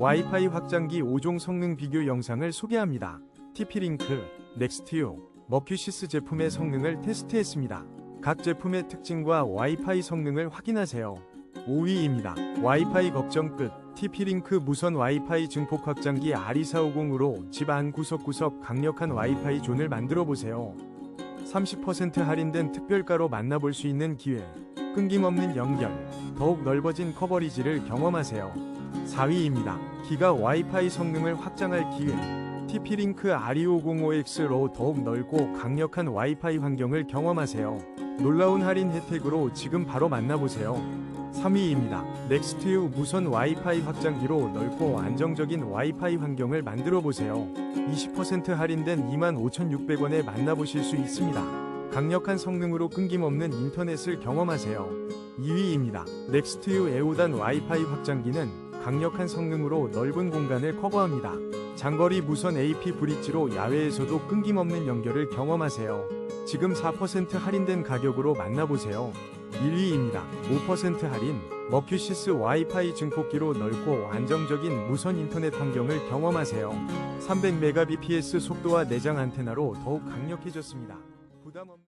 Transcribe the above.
와이파이 확장기 5종 성능 비교 영상을 소개합니다. TP-링크, 넥스트유, 머큐시스 제품의 성능을 테스트했습니다. 각 제품의 특징과 와이파이 성능을 확인하세요. 5위입니다. 와이파이 걱정 끝. TP-링크 무선 와이파이 증폭 확장기 RE450으로 집 안 구석구석 강력한 와이파이 존을 만들어 보세요. 30% 할인된 특별가로 만나볼 수 있는 기회. 끊김없는 연결. 더욱 넓어진 커버리지를 경험하세요. 4위입니다. 기가 와이파이 성능을 확장할 기회. TP-링크 RE505X로 더욱 넓고 강력한 와이파이 환경을 경험하세요. 놀라운 할인 혜택으로 지금 바로 만나보세요. 3위입니다. 넥스트유 무선 와이파이 확장기로 넓고 안정적인 와이파이 환경을 만들어 보세요. 20% 할인된 25,600원에 만나보실 수 있습니다. 강력한 성능으로 끊김없는 인터넷을 경험하세요. 2위입니다. 넥스트유 에오단 와이파이 확장기는 강력한 성능으로 넓은 공간을 커버합니다. 장거리 무선 AP 브릿지로 야외에서도 끊김없는 연결을 경험하세요. 지금 4% 할인된 가격으로 만나보세요. 1위입니다. 5% 할인 머큐시스 와이파이 증폭기로 넓고 안정적인 무선 인터넷 환경을 경험하세요. 300mbps 속도와 내장 안테나로 더욱 강력해졌습니다. 부담 없는